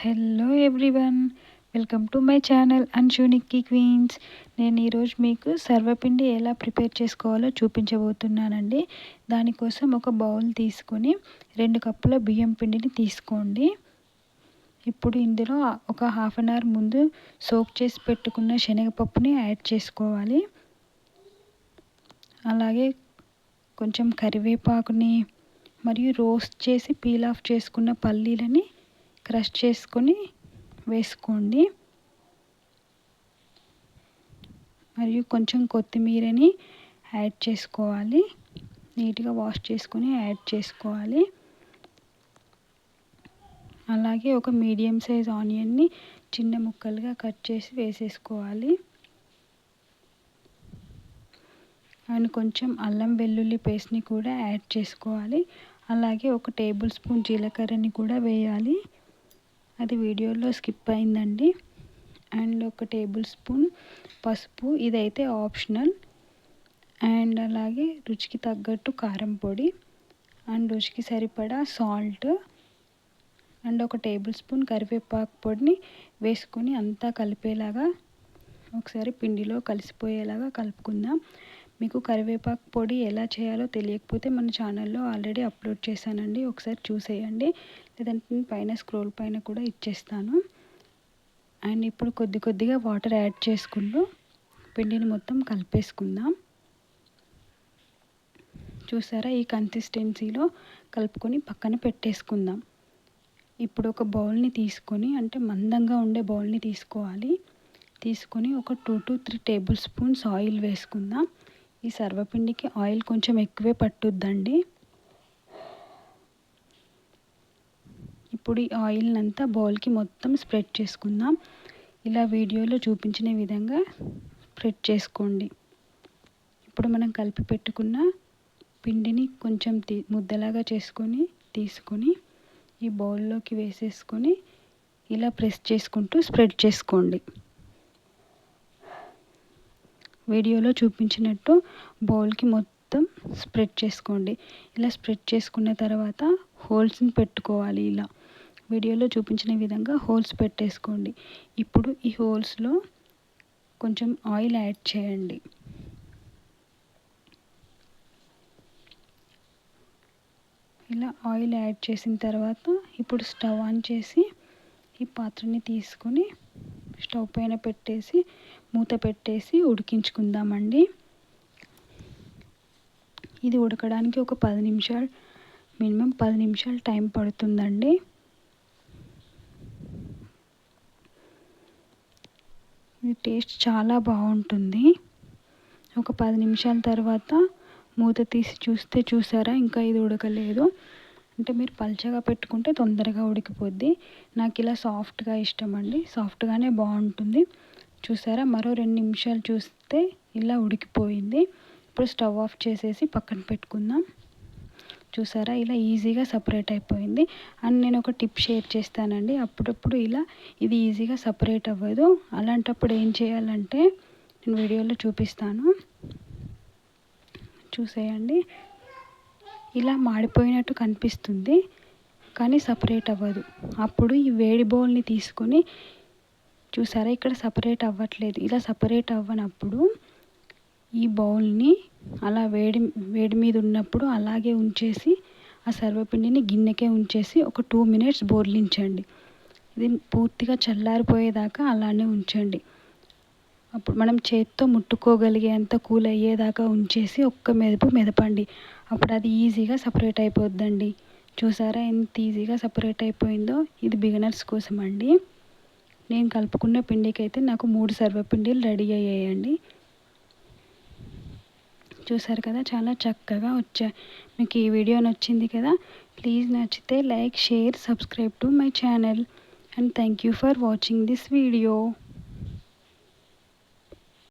Hello everyone welcome to my channel అన్షూనిక్కి queens నేను ఈరోజు మీకు సర్వపిండి ఎలా ప్రిపేర్ చేసుకోవాలో చూపించబోతున్నానండి. దానికోసం ఒక బౌల్ తీసుకొని రెండు కప్పుల బియ్యం పిండిని తీసుకోండి. ఇప్పుడు ఇందులో ఒక హాఫ్ అన్ అవర్ ముందు సోక్ చేసి పెట్టుకున్న శనగపప్పుని యాడ్ చేసుకోవాలి. అలాగే కొంచెం కరివేపాకుని మరియు రోస్ట్ చేసి పీల్ ఆఫ్ చేసుకున్న పల్లీలని క్రష్ చేసుకొని వేసుకోండి. మరియు కొంచెం కొత్తిమీరని యాడ్ చేసుకోవాలి. నీట్గా వాష్ చేసుకొని యాడ్ చేసుకోవాలి. అలాగే ఒక మీడియం సైజ్ ఆనియన్ని చిన్న ముక్కలుగా కట్ చేసి వేసేసుకోవాలి. అండ్ కొంచెం అల్లం వెల్లుల్లి పేస్ట్ని కూడా యాడ్ చేసుకోవాలి. అలాగే ఒక టేబుల్ స్పూన్ జీలకర్రని కూడా వేయాలి. అది వీడియోలో స్కిప్ అయిందండి. అండ్ ఒక టేబుల్ స్పూన్ పసుపు ఇదైతే ఆప్షనల్. అండ్ అలాగే రుచికి తగ్గట్టు కారం పొడి. అండ్ రుచికి సరిపడా సాల్ట్. అండ్ ఒక టేబుల్ స్పూన్ కరివేపాకు పొడిని వేసుకొని అంతా కలిపేలాగా ఒకసారి పిండిలో కలిసిపోయేలాగా కలుపుకుందాం. మీకు కరివేపాకు పొడి ఎలా చేయాలో తెలియకపోతే మన ఛానల్లో ఆల్రెడీ అప్లోడ్ చేశానండి. ఒకసారి చూసేయండి. లేదంటే పైన స్క్రోల్ పైన కూడా ఇచ్చేస్తాను. అండ్ ఇప్పుడు కొద్ది కొద్దిగా వాటర్ యాడ్ చేసుకుంటూ పిండిని మొత్తం కలిపేసుకుందాం. చూసారా? ఈ కన్సిస్టెన్సీలో కలుపుకొని పక్కన పెట్టేసుకుందాం. ఇప్పుడు ఒక బౌల్ని తీసుకొని అంటే మందంగా ఉండే బౌల్ని తీసుకోవాలి. తీసుకొని ఒక two to three tablespoons oil వేసుకుందాం. ఈ సర్వపిండికి ఆయిల్ కొంచెం ఎక్కువే పట్టుద్దండి. ఇప్పుడు ఈ ఆయిల్ని అంతా బౌల్కి మొత్తం స్ప్రెడ్ చేసుకుందాం. ఇలా వీడియోలో చూపించిన విధంగా స్ప్రెడ్ చేసుకోండి. ఇప్పుడు మనం కలిపి పెట్టుకున్న పిండిని కొంచెం తీ ముద్దలాగా చేసుకొని తీసుకొని ఈ బౌల్లోకి వేసేసుకొని ఇలా ప్రెస్ చేసుకుంటూ స్ప్రెడ్ చేసుకోండి. వీడియోలో చూపించినట్టు బౌల్కి మొత్తం స్ప్రెడ్ చేసుకోండి. ఇలా స్ప్రెడ్ చేసుకున్న తర్వాత హోల్స్ని పెట్టుకోవాలి ఇలా. వీడియోలో చూపించిన విధంగా హోల్స్ పెట్టేసుకోండి. ఇప్పుడు ఈ హోల్స్లో కొంచెం ఆయిల్ యాడ్ చేయండి. ఇలా ఆయిల్ యాడ్ చేసిన తర్వాత ఇప్పుడు స్టవ్ ఆన్ చేసి ఈ పాత్రని తీసుకొని స్టవ్ పైన పెట్టేసి మూత పెట్టేసి ఉడికించుకుందామండి. ఇది ఉడకడానికి ఒక పది నిమిషాలు మినిమం పది నిమిషాలు టైం పడుతుందండి. ఇది టేస్ట్ చాలా బాగుంటుంది. ఒక పది నిమిషాల తర్వాత మూత తీసి చూస్తే చూసారా? ఇంకా ఇది ఉడకలేదు. అంటే మీరు పల్చగా పెట్టుకుంటే తొందరగా ఉడికిపోద్ది. నాకు ఇలా సాఫ్ట్గా ఇష్టం అండి సాఫ్ట్గానే బాగుంటుంది. చూసారా? మరో రెండు నిమిషాలు చూస్తే ఇలా ఉడికిపోయింది. ఇప్పుడు స్టవ్ ఆఫ్ చేసేసి పక్కన పెట్టుకుందాం. చూసారా? ఇలా ఈజీగా సపరేట్ అయిపోయింది. అండ్ నేను ఒక టిప్ షేర్ చేస్తానండి. అప్పుడప్పుడు ఇలా ఇది ఈజీగా సపరేట్ అవ్వదు. అలాంటప్పుడు ఏం చేయాలంటే నేను వీడియోలో చూపిస్తాను. చూసేయండి. ఇలా మాడిపోయినట్టు కనిపిస్తుంది కానీ సపరేట్ అవ్వదు. అప్పుడు ఈ వేడి బౌల్ని తీసుకొని చూసారా? ఇక్కడ సపరేట్ అవ్వట్లేదు. ఇలా సపరేట్ అవ్వనప్పుడు ఈ బౌల్ని అలా వేడి వేడి మీద ఉన్నప్పుడు అలాగే ఉంచేసి ఆ సర్వపిండిని గిన్నెకే ఉంచేసి ఒక టూ మినిట్స్ బోర్లించండి. ఇది పూర్తిగా చల్లారిపోయేదాకా అలానే ఉంచండి. అప్పుడు మనం చేత్తో ముట్టుకోగలిగేంత కూల్ అయ్యేదాకా ఉంచేసి ఒక్క మెదుపు మెదపండి. అప్పుడు అది ఈజీగా సపరేట్ అయిపోద్దండి. చూసారా? ఎంత ఈజీగా సపరేట్ అయిపోయిందో. ఇది బిగినర్స్ కోసం అండి నేను కలుపుకున్న పిండికి అయితే నాకు మూడు సర్వపిండిలు రెడీ అయ్యాయండి. చూసారు కదా చాలా చక్కగా వచ్చాయి మీకు ఈ వీడియో నచ్చింది కదా ప్లీజ్ నచ్చితే like share subscribe to my channel. And thank you for watching this video.